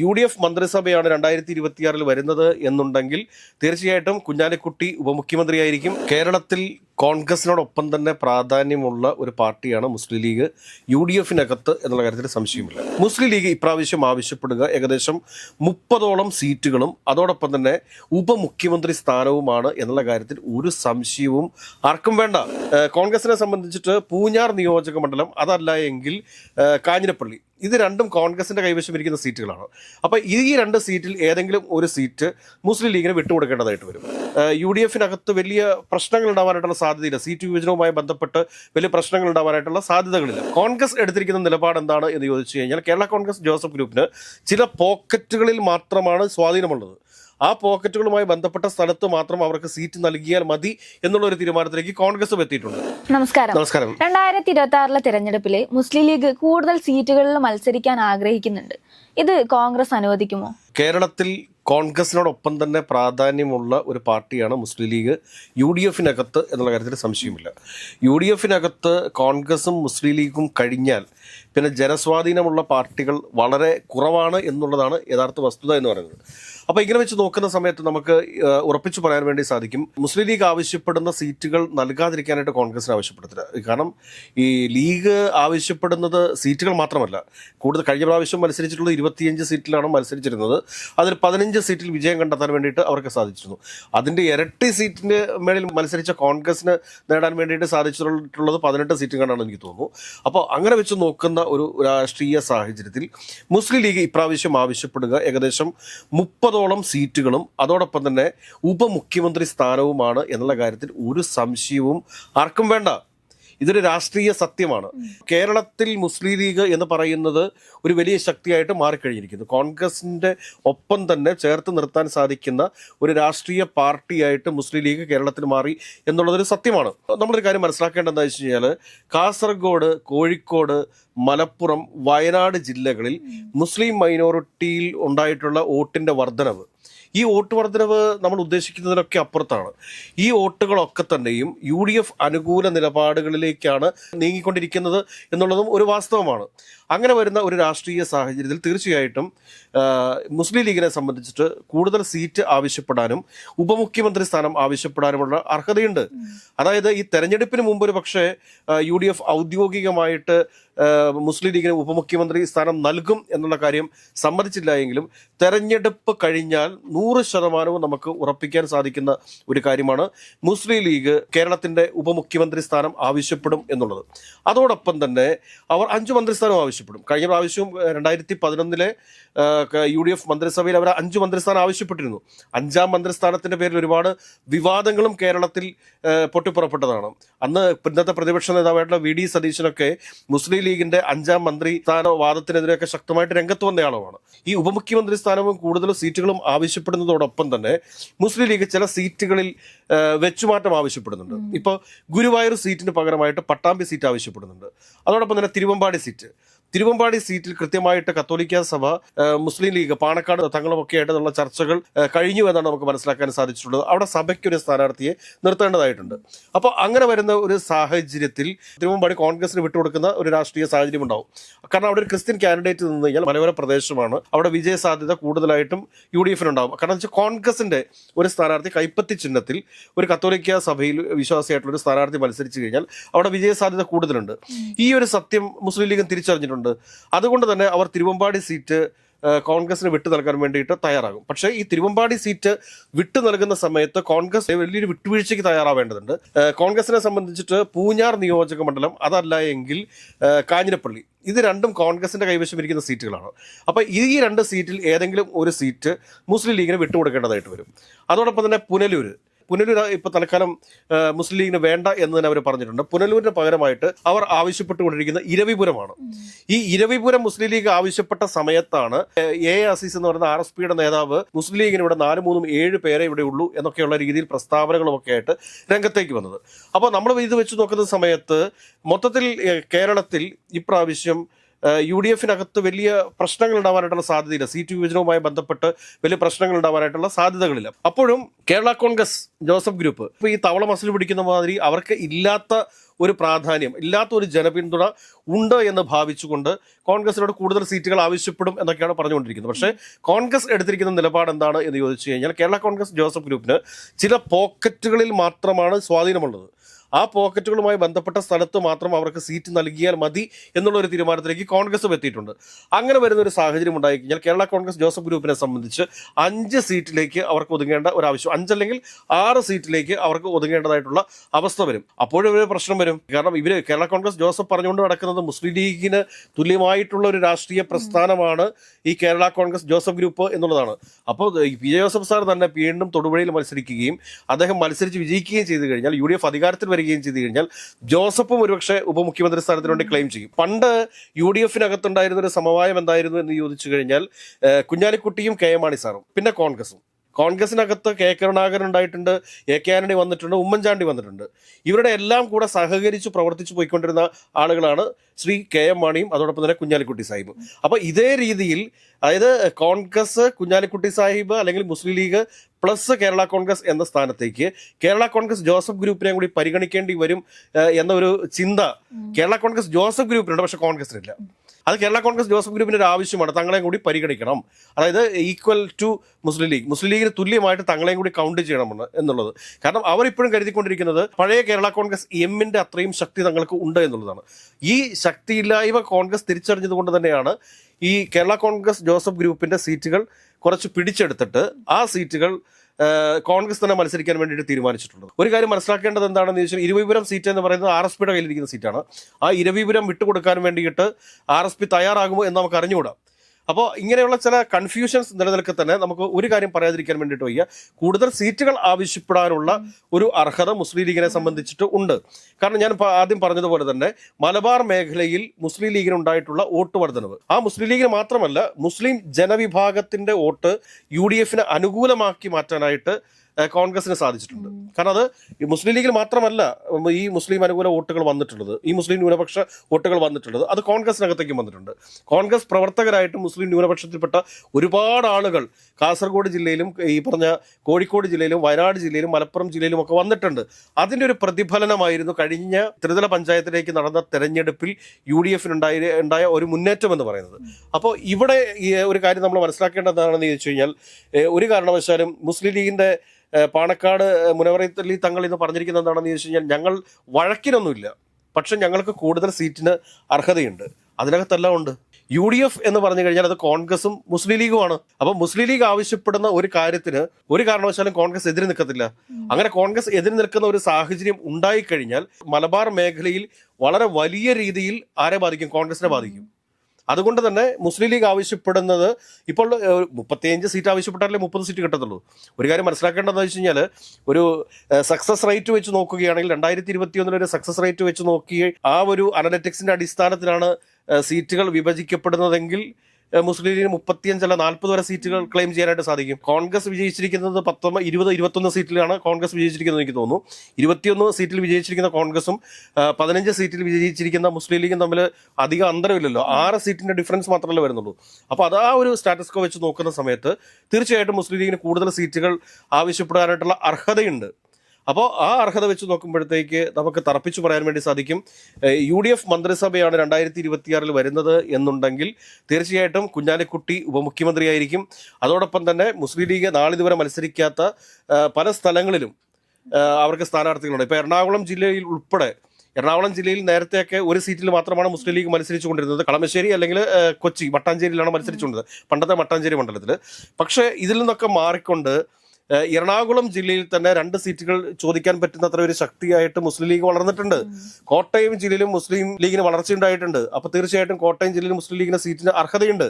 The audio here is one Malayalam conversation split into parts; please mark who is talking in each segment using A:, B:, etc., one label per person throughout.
A: യു ഡി എഫ് മന്ത്രിസഭയാണ് രണ്ടായിരത്തി ഇരുപത്തിയാറിൽ വരുന്നത് എന്നുണ്ടെങ്കിൽ തീർച്ചയായിട്ടും കുഞ്ഞാലിക്കുട്ടി ഉപമുഖ്യമന്ത്രിയായിരിക്കും. കേരളത്തിൽ കോൺഗ്രസിനോടൊപ്പം തന്നെ പ്രാധാന്യമുള്ള ഒരു പാർട്ടിയാണ് മുസ്ലിം ലീഗ്. യു ഡി എഫിനകത്ത് എന്നുള്ള കാര്യത്തിൽ സംശയമില്ല. മുസ്ലിം ലീഗ് ഇപ്രാവശ്യം ആവശ്യപ്പെടുക ഏകദേശം മുപ്പതോളം സീറ്റുകളും അതോടൊപ്പം തന്നെ ഉപമുഖ്യമന്ത്രി സ്ഥാനവുമാണ് എന്നുള്ള കാര്യത്തിൽ ഒരു സംശയവും ആർക്കും വേണ്ട. കോൺഗ്രസിനെ സംബന്ധിച്ചിട്ട് പൂഞ്ഞാർ നിയോജക മണ്ഡലം അതല്ല എങ്കിൽ കാഞ്ഞിരപ്പള്ളി. ഇത് രണ്ടും കോൺഗ്രസിന്റെ കൈവശം ഇരിക്കുന്ന സീറ്റുകളാണ്. അപ്പോൾ ഈ രണ്ട് സീറ്റിൽ ഏതെങ്കിലും ഒരു സീറ്റ് മുസ്ലിം ലീഗിന് വിട്ടുകൊടുക്കേണ്ടതായിട്ട് വരും. യു ഡി എഫിനകത്ത് വലിയ പ്രശ്നങ്ങൾ ഉണ്ടാവാനായിട്ടുള്ള സാധ്യതയില്ല. സീറ്റ് വിഭജനവുമായി ബന്ധപ്പെട്ട് വലിയ പ്രശ്നങ്ങൾ ഉണ്ടാവാനായിട്ടുള്ള സാധ്യതകളില്ല. കോൺഗ്രസ് എടുത്തിരിക്കുന്ന നിലപാട് എന്താണ് എന്ന് ചോദിച്ചു കഴിഞ്ഞാൽ കേരള കോൺഗ്രസ് ജോസഫ് ഗ്രൂപ്പിന് ചില പോക്കറ്റുകളിൽ മാത്രമാണ് സ്വാധീനമുള്ളത്. ആ പോക്കറ്റുകളുമായി ബന്ധപ്പെട്ട സ്ഥലത്ത് മാത്രം അവർക്ക് സീറ്റ് നൽകിയാൽ മതി എന്നുള്ള ഒരു തീരുമാനത്തിലേക്ക് കോൺഗ്രസ് എത്തിയിട്ടുണ്ട്.
B: നമസ്കാരം.
A: നമസ്കാരം.
B: രണ്ടായിരത്തി ഇരുപത്തി ആറിലെ തിരഞ്ഞെടുപ്പിൽ മുസ്ലിം ലീഗ് കൂടുതൽ സീറ്റുകളിൽ മത്സരിക്കാൻ ആഗ്രഹിക്കുന്നുണ്ട്. ഇത് കോൺഗ്രസ് അനുവദിക്കുമോ?
A: കേരളത്തിൽ കോൺഗ്രസിനോടൊപ്പം തന്നെ പ്രാധാന്യമുള്ള ഒരു പാർട്ടിയാണ് മുസ്ലിം ലീഗ്. യു ഡി എഫിനകത്ത് എന്നുള്ള കാര്യത്തിൽ സംശയമില്ല യു ഡി എഫിനകത്ത് കോൺഗ്രസും മുസ്ലിം ലീഗും കഴിഞ്ഞാൽ പിന്നെ ജനസ്വാധീനമുള്ള പാർട്ടികൾ വളരെ കുറവാണ് എന്നുള്ളതാണ് യഥാർത്ഥ വസ്തുത എന്ന് പറയുന്നത്. അപ്പോൾ ഇങ്ങനെ വെച്ച് നോക്കുന്ന സമയത്ത് നമുക്ക് ഉറപ്പിച്ചു പറയാൻ വേണ്ടി സാധിക്കും. മുസ്ലിം ലീഗ് ആവശ്യപ്പെടുന്ന സീറ്റുകൾ നൽകാതിരിക്കാനായിട്ട് കോൺഗ്രസിന് ആവശ്യപ്പെടുത്തില്ല. കാരണം ഈ ലീഗ് ആവശ്യപ്പെടുന്നത് സീറ്റുകൾ മാത്രമല്ല. കൂടുതൽ കഴിഞ്ഞ പ്രാവശ്യം മത്സരിച്ചിട്ടുള്ള ഇരുപത്തിയഞ്ച് സീറ്റിലാണ് മത്സരിച്ചിരുന്നത്. അതിൽ പതിനഞ്ച് സീറ്റിൽ വിജയം കണ്ടെത്താൻ വേണ്ടിയിട്ട് അവർക്ക് സാധിച്ചിരുന്നു. അതിന്റെ ഇരട്ടി സീറ്റിന് മേളിൽ മത്സരിച്ച കോൺഗ്രസിന് നേടാൻ വേണ്ടിയിട്ട് സാധിച്ചിട്ടുള്ളത് പതിനെട്ട് സീറ്റ് കണ്ടാണ് എനിക്ക് തോന്നുന്നു. അപ്പോൾ അങ്ങനെ വെച്ച് നോക്കുന്ന ഒരു രാഷ്ട്രീയ സാഹചര്യത്തിൽ മുസ്ലിം ലീഗ് ഇപ്രാവശ്യം ആവശ്യപ്പെടുക ഏകദേശം മുപ്പതോളം സീറ്റുകളും അതോടൊപ്പം തന്നെ ഉപമുഖ്യമന്ത്രി സ്ഥാനവുമാണ് എന്നുള്ള കാര്യത്തിൽ ഒരു സംശയവും ആർക്കും വേണ്ട. ഇതൊരു രാഷ്ട്രീയ സത്യമാണ്. കേരളത്തിൽ മുസ്ലിം ലീഗ് എന്ന് പറയുന്നത് ഒരു വലിയ ശക്തിയായിട്ട് മാറിക്കഴിഞ്ഞിരിക്കുന്നു. കോൺഗ്രസിന്റെ ഒപ്പം തന്നെ ചേർത്ത് നിർത്താൻ സാധിക്കുന്ന ഒരു രാഷ്ട്രീയ പാർട്ടിയായിട്ട് മുസ്ലിം ലീഗ് കേരളത്തിൽ മാറി എന്നുള്ളതൊരു സത്യമാണ്. നമ്മളൊരു കാര്യം മനസ്സിലാക്കേണ്ടതെന്ന് വെച്ച് കഴിഞ്ഞാൽ കാസർഗോഡ് കോഴിക്കോട് മലപ്പുറം വയനാട് ജില്ലകളിൽ മുസ്ലിം മൈനോറിറ്റിയിൽ ഉണ്ടായിട്ടുള്ള വോട്ടിന്റെ വർധനവ് ഈ വോട്ട് വർധനവ് നമ്മൾ ഉദ്ദേശിക്കുന്നതിനൊക്കെ അപ്പുറത്താണ്. ഈ വോട്ടുകളൊക്കെ തന്നെയും യു ഡി എഫ് അനുകൂല നിലപാടുകളിലേക്കാണ് നീങ്ങിക്കൊണ്ടിരിക്കുന്നത് എന്നുള്ളതും ഒരു വാസ്തവമാണ്. അങ്ങനെ വരുന്ന ഒരു രാഷ്ട്രീയ സാഹചര്യത്തിൽ തീർച്ചയായിട്ടും മുസ്ലിം ലീഗിനെ സംബന്ധിച്ചിട്ട് കൂടുതൽ സീറ്റ് ആവശ്യപ്പെടാനും ഉപമുഖ്യമന്ത്രി സ്ഥാനം ആവശ്യപ്പെടാനുമുള്ള അർഹതയുണ്ട്. അതായത് ഈ തെരഞ്ഞെടുപ്പിന് മുമ്പ് ഒരു പക്ഷേ യു ഡി എഫ് ഔദ്യോഗികമായിട്ട് മുസ്ലിം ലീഗിന് ഉപമുഖ്യമന്ത്രി സ്ഥാനം നൽകും എന്നുള്ള കാര്യം സമ്മതിച്ചില്ല എങ്കിലും തെരഞ്ഞെടുപ്പ് കഴിഞ്ഞാൽ നൂറ് ശതമാനവും നമുക്ക് ഉറപ്പിക്കാൻ സാധിക്കുന്ന ഒരു കാര്യമാണ് മുസ്ലിം ലീഗ് കേരളത്തിന്റെ ഉപമുഖ്യമന്ത്രി സ്ഥാനം ആവശ്യപ്പെടും എന്നുള്ളത്. അതോടൊപ്പം തന്നെ അവർ അഞ്ച് മന്ത്രിസ്ഥാനം ആവശ്യപ്പെടും. കഴിഞ്ഞ പ്രാവശ്യവും ഏഹ്, രണ്ടായിരത്തി പതിനൊന്നിലെ യു ഡി എഫ് മന്ത്രിസഭയിൽ അവർ അഞ്ച് മന്ത്രിസ്ഥാനം ആവശ്യപ്പെട്ടിരുന്നു. അഞ്ചാം മന്ത്രിസ്ഥാനത്തിന്റെ പേരിൽ ഒരുപാട് വിവാദങ്ങളും കേരളത്തിൽ പൊട്ടിപ്പുറപ്പെട്ടതാണ്. അന്ന് ഇന്നത്തെ പ്രതിപക്ഷ നേതാവായിട്ടുള്ള വി ഡി സതീശനൊക്കെ മുസ്ലിം ലീഗിന്റെ അഞ്ചാം മന്ത്രി സ്ഥാന വാദത്തിനെതിരെയൊക്കെ ശക്തമായിട്ട് രംഗത്ത് വന്നയാളുമാണ് ഈ ഉപമുഖ്യമന്ത്രി സ്ഥാനവും കൂടുതൽ സീറ്റുകളും ആവശ്യപ്പെടുന്നതോടൊപ്പം തന്നെ മുസ്ലിം ലീഗ് ചില സീറ്റുകളിൽ വെച്ചുമാറ്റം ആവശ്യപ്പെടുന്നുണ്ട്. ഇപ്പോൾ ഗുരുവായൂർ സീറ്റിന് പകരമായിട്ട് പട്ടാമ്പി സീറ്റ് ആവശ്യപ്പെടുന്നുണ്ട്. അതോടൊപ്പം തന്നെ തിരുവമ്പാടി സീറ്റ്. തിരുവമ്പാടി സീറ്റിൽ കൃത്യമായിട്ട് കത്തോലിക്ക സഭ മുസ്ലിം ലീഗ് പാണക്കാട് തങ്ങളുമൊക്കെ ആയിട്ടുള്ള ചർച്ചകൾ കഴിഞ്ഞു എന്നാണ് നമുക്ക് മനസ്സിലാക്കാൻ സാധിച്ചിട്ടുള്ളത്. അവിടെ സഭയ്ക്ക് ഒരു സ്ഥാനാർത്ഥിയെ നിർത്തേണ്ടതായിട്ടുണ്ട്. അപ്പോൾ അങ്ങനെ വരുന്ന ഒരു സാഹചര്യത്തിൽ തിരുവമ്പാടി കോൺഗ്രസിന് വിട്ടുകൊടുക്കുന്ന ഒരു രാഷ്ട്രീയ സാഹചര്യം ഉണ്ടാവും. കാരണം അവിടെ ഒരു ക്രിസ്ത്യൻ കാൻഡിഡേറ്റ് നിന്ന് കഴിഞ്ഞാൽ മലയോര പ്രദേശമാണ്. അവിടെ വിജയ സാധ്യത കൂടുതലായിട്ടും യു ഡി എഫിനുണ്ടാവും കാരണം വെച്ചാൽ കോൺഗ്രസിന്റെ ഒരു സ്ഥാനാർത്ഥി കൈപ്പത്തി ചിഹ്നത്തിൽ ഒരു കത്തോലിക്ക സഭയിൽ വിശ്വാസിയായിട്ടുള്ള ഒരു സ്ഥാനാർത്ഥി മത്സരിച്ചു കഴിഞ്ഞാൽ അവിടെ വിജയ സാധ്യത കൂടുതലുണ്ട് ഈ ഒരു സത്യം മുസ്ലിം ലീഗ് തിരിച്ചറിഞ്ഞിട്ടുണ്ട്. അതുകൊണ്ട് തന്നെ അവർ തിരുവമ്പാടി സീറ്റ് കോൺഗ്രസിന് വിട്ടു നൽകാൻ വേണ്ടിയിട്ട് തയ്യാറാകും. പക്ഷേ ഈ തിരുവമ്പാടി സീറ്റ് വിട്ടു നൽകുന്ന സമയത്ത് കോൺഗ്രസ് വലിയൊരു വിട്ടുവീഴ്ചയ്ക്ക് തയ്യാറാവേണ്ടതുണ്ട്. കോൺഗ്രസിനെ സംബന്ധിച്ചിട്ട് പൂഞ്ഞാർ നിയോജക മണ്ഡലം അതല്ല എങ്കിൽ കാഞ്ഞിരപ്പള്ളി. ഇത് രണ്ടും കോൺഗ്രസിന്റെ കൈവശം ഇരിക്കുന്ന സീറ്റുകളാണ് അപ്പോൾ ഈ രണ്ട് സീറ്റിൽ ഏതെങ്കിലും ഒരു സീറ്റ് മുസ്ലിം ലീഗിന് വിട്ടുകൊടുക്കേണ്ടതായിട്ട് വരും. അതോടൊപ്പം തന്നെ പുനലൂർ പുനലൂർ ഇപ്പൊ തൽക്കാലം മുസ്ലിം ലീഗിന് വേണ്ട എന്ന് തന്നെ അവർ പറഞ്ഞിട്ടുണ്ട്. പുനലൂരിന് പകരമായിട്ട് അവർ ആവശ്യപ്പെട്ടുകൊണ്ടിരിക്കുന്ന ഇരവിപുരമാണ്. ഈ ഇരവിപുരം മുസ്ലിം ലീഗ് ആവശ്യപ്പെട്ട സമയത്താണ് എ എ അസീസ് എന്ന് പറയുന്ന ആർ എസ് പിയുടെ നേതാവ് മുസ്ലിം ലീഗിന് ഇവിടെ നാല് മൂന്നും ഏഴ് പേരെ ഇവിടെ ഉള്ളൂ എന്നൊക്കെയുള്ള രീതിയിൽ പ്രസ്താവനകളുമൊക്കെ ആയിട്ട് രംഗത്തേക്ക് വന്നത്. അപ്പോൾ നമ്മൾ ഇത് വെച്ച് നോക്കുന്ന സമയത്ത് മൊത്തത്തിൽ കേരളത്തിൽ ഇപ്രാവശ്യം യു ഡി എഫിനകത്ത് വലിയ പ്രശ്നങ്ങൾ ഉണ്ടാവാനായിട്ടുള്ള സാധ്യതയില്ല. സീറ്റ് വിഭജനവുമായി ബന്ധപ്പെട്ട് വലിയ പ്രശ്നങ്ങൾ ഉണ്ടാവാനായിട്ടുള്ള സാധ്യതകളില്ല. അപ്പോഴും കേരള കോൺഗ്രസ് ജോസഫ് ഗ്രൂപ്പ് ഇപ്പോൾ ഈ തവള മസിൽ പിടിക്കുന്ന മാതിരി അവർക്ക് ഇല്ലാത്ത ഒരു പ്രാധാന്യം ഇല്ലാത്ത ഒരു ജനപിന്തുണ ഉണ്ട് എന്ന് ഭാവിച്ചുകൊണ്ട് കോൺഗ്രസിനോട് കൂടുതൽ സീറ്റുകൾ ആവശ്യപ്പെടും എന്നൊക്കെയാണ് പറഞ്ഞുകൊണ്ടിരിക്കുന്നത്. പക്ഷേ കോൺഗ്രസ് എടുത്തിരിക്കുന്ന നിലപാട് എന്താണ് എന്ന് ചോദിച്ചു കഴിഞ്ഞാൽ കേരള കോൺഗ്രസ് ജോസഫ് ഗ്രൂപ്പിന് ചില പോക്കറ്റുകളിൽ മാത്രമാണ് സ്വാധീനമുള്ളത്. ആ പോക്കറ്റുകളുമായി ബന്ധപ്പെട്ട സ്ഥലത്ത് മാത്രം അവർക്ക് സീറ്റ് നൽകിയാൽ മതി എന്നുള്ള ഒരു തീരുമാനത്തിലേക്ക് കോൺഗ്രസും എത്തിയിട്ടുണ്ട്. അങ്ങനെ വരുന്ന ഒരു സാഹചര്യം ഉണ്ടായി കഴിഞ്ഞാൽ കേരള കോൺഗ്രസ് ജോസഫ് ഗ്രൂപ്പിനെ സംബന്ധിച്ച് അഞ്ച് സീറ്റിലേക്ക് അവർക്ക് ഒതുങ്ങേണ്ട ഒരു ആവശ്യം അഞ്ചല്ലെങ്കിൽ ആറ് സീറ്റിലേക്ക് അവർക്ക് ഒതുങ്ങേണ്ടതായിട്ടുള്ള അവസ്ഥ വരും. അപ്പോഴും ഒരു പ്രശ്നം വരും. കാരണം ഇവർ കേരള കോൺഗ്രസ് ജോസഫ് പറഞ്ഞുകൊണ്ട് നടക്കുന്നത് മുസ്ലിം ലീഗിന് തുല്യമായിട്ടുള്ള ഒരു രാഷ്ട്രീയ പ്രസ്ഥാനമാണ് ഈ കേരള കോൺഗ്രസ് ജോസഫ് ഗ്രൂപ്പ് എന്നുള്ളതാണ്. അപ്പോൾ പി ജെ ജോസഫ് സാർ തന്നെ വീണ്ടും തൊടുപുഴയിൽ മത്സരിക്കുകയും അദ്ദേഹം മത്സരിച്ച് വിജയിക്കുകയും ചെയ്തു കഴിഞ്ഞാൽ യു ഡി എഫ് അധികാരത്തിൽ വരികയും ചെയ്തു കഴിഞ്ഞാൽ ജോസഫും ഒരുപക്ഷെ ഉപമുഖ്യമന്ത്രി സ്ഥാനത്തിന് വേണ്ടി ക്ലെയിം ചെയ്യും. പണ്ട് യു ഡി എഫിനകത്തുണ്ടായിരുന്ന ഒരു സമവായം എന്തായിരുന്നു എന്ന് ചോദിച്ചു കഴിഞ്ഞാൽ കുഞ്ഞാലിക്കുട്ടിയും കെ എം മാണി സാറും പിന്നെ കോൺഗ്രസും. കോൺഗ്രസിനകത്ത് കെ കരുണാകരൻ ഉണ്ടായിട്ടുണ്ട് എ കെ ആന്റണി വന്നിട്ടുണ്ട് ഉമ്മൻചാണ്ടി വന്നിട്ടുണ്ട്. ഇവരുടെ എല്ലാം കൂടെ സഹകരിച്ച് പ്രവർത്തിച്ചു പോയിക്കൊണ്ടിരുന്ന ആളുകളാണ് ശ്രീ കെ എം മാണിയും അതോടൊപ്പം തന്നെ കുഞ്ഞാലിക്കുട്ടി സാഹിബ്. അപ്പോൾ ഇതേ രീതിയിൽ അതായത് കോൺഗ്രസ് കുഞ്ഞാലിക്കുട്ടി സാഹിബ് അല്ലെങ്കിൽ മുസ്ലിം ലീഗ് പ്ലസ് കേരള കോൺഗ്രസ് എന്ന സ്ഥാനത്തേക്ക് കേരള കോൺഗ്രസ് ജോസഫ് ഗ്രൂപ്പിനെ കൂടി പരിഗണിക്കേണ്ടി വരും എന്നൊരു ചിന്ത കേരള കോൺഗ്രസ് ജോസഫ് ഗ്രൂപ്പിനുണ്ട് പക്ഷെ കോൺഗ്രസിനില്ല അത് കേരള കോൺഗ്രസ് ജോസഫ് ഗ്രൂപ്പിന്റെ ഒരു ആവശ്യമാണ്. തങ്ങളെയും കൂടി പരിഗണിക്കണം. അതായത് ഈക്വൽ ടു മുസ്ലിം ലീഗ്. മുസ്ലിം ലീഗിന് തുല്യമായിട്ട് തങ്ങളെയും കൂടി കൗണ്ട് ചെയ്യണമെന്ന് എന്നുള്ളത്. കാരണം അവർ ഇപ്പോഴും കരുതിക്കൊണ്ടിരിക്കുന്നത് പഴയ കേരള കോൺഗ്രസ് എമ്മിന്റെ അത്രയും ശക്തി തങ്ങൾക്ക് ഉണ്ട് എന്നുള്ളതാണ്. ഈ ശക്തിയില്ലായ്മ കോൺഗ്രസ് തിരിച്ചറിഞ്ഞതുകൊണ്ട് തന്നെയാണ് ഈ കേരള കോൺഗ്രസ് ജോസഫ് ഗ്രൂപ്പിന്റെ സീറ്റുകൾ കുറച്ച് പിടിച്ചെടുത്തിട്ട് ആ സീറ്റുകൾ കോൺഗ്രസ് തന്നെ മത്സരിക്കാൻ വേണ്ടിയിട്ട് തീരുമാനിച്ചിട്ടുണ്ട്. ഒരു കാര്യം മനസ്സിലാക്കേണ്ടത് എന്താണെന്ന് ചോദിച്ചാൽ ഇരുവിപുരം സീറ്റ് എന്ന് പറയുന്നത് ആർ എസ് പിയുടെ കയ്യിലിരിക്കുന്ന സീറ്റാണ്. ആ ഇരവിപുരം വിട്ടുകൊടുക്കാൻ വേണ്ടിയിട്ട് ആർ എസ് പി തയ്യാറാകുമോ എന്ന് നമുക്ക് അറിഞ്ഞുകൂടാ. അപ്പോൾ ഇങ്ങനെയുള്ള ചില കൺഫ്യൂഷൻസ് നിലനിൽക്കെ തന്നെ നമുക്ക് ഒരു കാര്യം പറയാതിരിക്കാൻ വേണ്ടിയിട്ട് വയ്യ. കൂടുതൽ സീറ്റുകൾ ആവശ്യപ്പെടാനുള്ള ഒരു അർഹത മുസ്ലിം ലീഗിനെ സംബന്ധിച്ചിട്ട് ഉണ്ട്. കാരണം ഞാൻ ആദ്യം പറഞ്ഞതുപോലെ തന്നെ മലബാർ മേഖലയിൽ മുസ്ലിം ലീഗിന് ഉണ്ടായിട്ടുള്ള വോട്ട് വർധനവ്. ആ മുസ്ലിം ലീഗിന് മാത്രമല്ല മുസ്ലിം ജനവിഭാഗത്തിന്റെ വോട്ട് യു ഡി എഫിന് അനുകൂലമാക്കി മാറ്റാനായിട്ട് കോൺഗ്രസിന് സാധിച്ചിട്ടുണ്ട്. കാരണം അത് മുസ്ലിം ലീഗിൽ മാത്രമല്ല ഈ മുസ്ലിം അനുകൂല വോട്ടുകൾ വന്നിട്ടുള്ളത് ഈ മുസ്ലിം ന്യൂനപക്ഷ വോട്ടുകൾ വന്നിട്ടുള്ളത് അത് കോൺഗ്രസിനകത്തേക്കും വന്നിട്ടുണ്ട്. കോൺഗ്രസ് പ്രവർത്തകരായിട്ട് മുസ്ലിം ന്യൂനപക്ഷത്തിൽപ്പെട്ട ഒരുപാട് ആളുകൾ കാസർഗോഡ് ജില്ലയിലും ഈ പറഞ്ഞ കോഴിക്കോട് ജില്ലയിലും വയനാട് ജില്ലയിലും മലപ്പുറം ജില്ലയിലും ഒക്കെ വന്നിട്ടുണ്ട്. അതിന്റെ ഒരു പ്രതിഫലനമായിരുന്നു കഴിഞ്ഞ ത്രിതല പഞ്ചായത്തിലേക്ക് നടന്ന തെരഞ്ഞെടുപ്പിൽ യു ഡി എഫിനുണ്ടായ ഉണ്ടായ ഒരു മുന്നേറ്റം എന്ന് പറയുന്നത്. അപ്പോൾ ഇവിടെ ഈ ഒരു കാര്യം നമ്മൾ മനസ്സിലാക്കേണ്ടതാണെന്ന് ചോദിച്ചു കഴിഞ്ഞാൽ ഒരു കാരണവശാലും മുസ്ലിം ലീഗിന്റെ ഏഹ്, പാണക്കാട് മുനവറത്തല്ലി തങ്ങൾ ഇന്ന് പറഞ്ഞിരിക്കുന്ന എന്താണെന്ന് ചോദിച്ചു കഴിഞ്ഞാൽ ഞങ്ങൾ വഴക്കിനൊന്നുമില്ല. പക്ഷെ ഞങ്ങൾക്ക് കൂടുതൽ സീറ്റിന് അർഹതയുണ്ട്. അതിനകത്തെല്ലാം ഉണ്ട്. യു ഡി എഫ് എന്ന് പറഞ്ഞു കഴിഞ്ഞാൽ അത് കോൺഗ്രസും മുസ്ലിം ലീഗുമാണ് അപ്പൊ മുസ്ലിം ലീഗ് ആവശ്യപ്പെടുന്ന ഒരു കാര്യത്തിന് ഒരു കാരണവശാലും കോൺഗ്രസ് എതിര് നിൽക്കത്തില്ല. അങ്ങനെ കോൺഗ്രസ് എതിര് നിൽക്കുന്ന ഒരു സാഹചര്യം ഉണ്ടായിക്കഴിഞ്ഞാൽ മലബാർ മേഖലയിൽ വളരെ വലിയ രീതിയിൽ ആരെ ബാധിക്കും? കോൺഗ്രസിനെ ബാധിക്കും. അതുകൊണ്ട് തന്നെ മുസ്ലിം ലീഗ് ആവശ്യപ്പെടുന്നത് ഇപ്പോൾ മുപ്പത്തിയഞ്ച് സീറ്റ് ആവശ്യപ്പെട്ടാലേ മുപ്പത് സീറ്റ് കിട്ടത്തുള്ളൂ. ഒരു കാര്യം മനസ്സിലാക്കേണ്ടതെന്ന് വെച്ച് കഴിഞ്ഞാൽ ഒരു സക്സസ് റേറ്റ് വെച്ച് നോക്കുകയാണെങ്കിൽ രണ്ടായിരത്തി ഇരുപത്തി ഒരു സക്സസ് റേറ്റ് വെച്ച് നോക്കി ആ ഒരു അനലറ്റിക്സിന്റെ അടിസ്ഥാനത്തിലാണ് സീറ്റുകൾ വിഭജിക്കപ്പെടുന്നതെങ്കിൽ മുസ്ലിം ലീഗിന് മുപ്പത്തിയഞ്ചല്ല നാൽപ്പത് വരെ സീറ്റുകൾ ക്ലെയിം ചെയ്യാനായിട്ട് സാധിക്കും. കോൺഗ്രസ് വിജയിച്ചിരിക്കുന്നത് പത്തൊമ്പത് ഇരുപത് ഇരുപത്തൊന്ന് സീറ്റിലാണ് കോൺഗ്രസ് വിജയിച്ചിരിക്കുന്നത് എനിക്ക് തോന്നുന്നു. ഇരുപത്തിയൊന്ന് സീറ്റിൽ വിജയിച്ചിരിക്കുന്ന കോൺഗ്രസും പതിനഞ്ച് സീറ്റിൽ വിജയിച്ചിരിക്കുന്ന മുസ്ലിം ലീഗും തമ്മിൽ അധികം അന്തരമില്ലല്ലോ. ആറ് സീറ്റിന്റെ ഡിഫറൻസ് മാത്രമല്ലേ വരുന്നുള്ളൂ. അപ്പോൾ അത് ആ ഒരു സ്റ്റാറ്റസ് കോ വെച്ച് നോക്കുന്ന സമയത്ത് തീർച്ചയായിട്ടും മുസ്ലിം ലീഗിന് കൂടുതൽ സീറ്റുകൾ ആവശ്യപ്പെടാനായിട്ടുള്ള അർഹതയുണ്ട്. അപ്പോൾ ആ അർഹത വെച്ച് നോക്കുമ്പോഴത്തേക്ക് നമുക്ക് തറപ്പിച്ചു പറയാൻ വേണ്ടി സാധിക്കും. യു ഡി എഫ് മന്ത്രിസഭയാണ് രണ്ടായിരത്തി ഇരുപത്തിയാറിൽ വരുന്നത് എന്നുണ്ടെങ്കിൽ തീർച്ചയായിട്ടും കുഞ്ഞാലിക്കുട്ടി ഉപമുഖ്യമന്ത്രിയായിരിക്കും. അതോടൊപ്പം തന്നെ മുസ്ലിം ലീഗ് നാളിതുവരെ മത്സരിക്കാത്ത പല സ്ഥലങ്ങളിലും അവർക്ക് സ്ഥാനാർത്ഥികളുണ്ട്. ഇപ്പോൾ എറണാകുളം ജില്ലയിൽ ഉൾപ്പെടെ എറണാകുളം ജില്ലയിൽ നേരത്തെയൊക്കെ ഒരു സീറ്റിൽ മാത്രമാണ് മുസ്ലിം ലീഗ് മത്സരിച്ചു കൊണ്ടിരുന്നത് കളമശ്ശേരി അല്ലെങ്കിൽ കൊച്ചി മട്ടാഞ്ചേരിയിലാണ് മത്സരിച്ചുകൊണ്ടിരുന്നത്. പണ്ടത്തെ മട്ടാഞ്ചേരി മണ്ഡലത്തിൽ പക്ഷേ ഇതിൽ നിന്നൊക്കെ മാറിക്കൊണ്ട് എറണാകുളം ജില്ലയിൽ തന്നെ രണ്ട് സീറ്റുകൾ ചോദിക്കാൻ പറ്റുന്ന അത്ര ഒരു ശക്തിയായിട്ട് മുസ്ലിം ലീഗ് വളർന്നിട്ടുണ്ട്. കോട്ടയം ജില്ലയിലും മുസ്ലിം ലീഗിന് വളർച്ചയുണ്ടായിട്ടുണ്ട് അപ്പൊ തീർച്ചയായിട്ടും കോട്ടയം ജില്ലയിൽ മുസ്ലിം ലീഗിന് സീറ്റിന് അർഹതയുണ്ട്.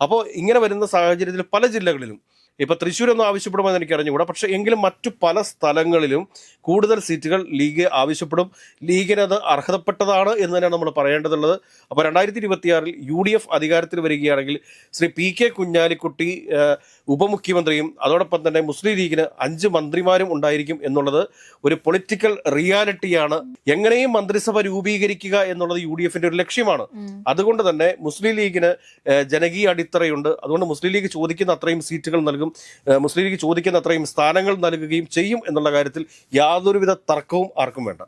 A: അപ്പോൾ ഇങ്ങനെ വരുന്ന സാഹചര്യത്തിൽ പല ജില്ലകളിലും ഇപ്പൊ തൃശ്ശൂരൊന്നും ആവശ്യപ്പെടുമെന്ന് എനിക്ക് അറിഞ്ഞുകൂടാ പക്ഷെ എങ്കിലും മറ്റു പല സ്ഥലങ്ങളിലും കൂടുതൽ സീറ്റുകൾ ലീഗ് ആവശ്യപ്പെടും. ലീഗിന് അത് അർഹതപ്പെട്ടതാണ് എന്ന് തന്നെയാണ് നമ്മൾ പറയേണ്ടതുള്ളത്. അപ്പോൾ രണ്ടായിരത്തി ഇരുപത്തിയാറിൽ യു ഡി എഫ് അധികാരത്തിൽ വരികയാണെങ്കിൽ ശ്രീ പി കെ കുഞ്ഞാലിക്കുട്ടി ഉപമുഖ്യമന്ത്രിയും അതോടൊപ്പം തന്നെ മുസ്ലിം ലീഗിന് അഞ്ച് മന്ത്രിമാരും ഉണ്ടായിരിക്കും എന്നുള്ളത് ഒരു പൊളിറ്റിക്കൽ റിയാലിറ്റിയാണ്. എങ്ങനെയും മന്ത്രിസഭ രൂപീകരിക്കുക എന്നുള്ളത് യു ഡി എഫിന്റെ ഒരു ലക്ഷ്യമാണ്. അതുകൊണ്ട് തന്നെ മുസ്ലിം ലീഗിന് ജനകീയ അടിത്തറയുണ്ട്. അതുകൊണ്ട് മുസ്ലിം ലീഗ് ചോദിക്കുന്ന അത്രയും സീറ്റുകൾ നൽകും. ഏഹ്, മുസ്ലിം ലീഗ് ചോദിക്കുന്ന അത്രയും സ്ഥാനങ്ങൾ നൽകുകയും ചെയ്യും എന്നുള്ള കാര്യത്തിൽ യാതൊരുവിധ തർക്കവും ആർക്കും വേണ്ട.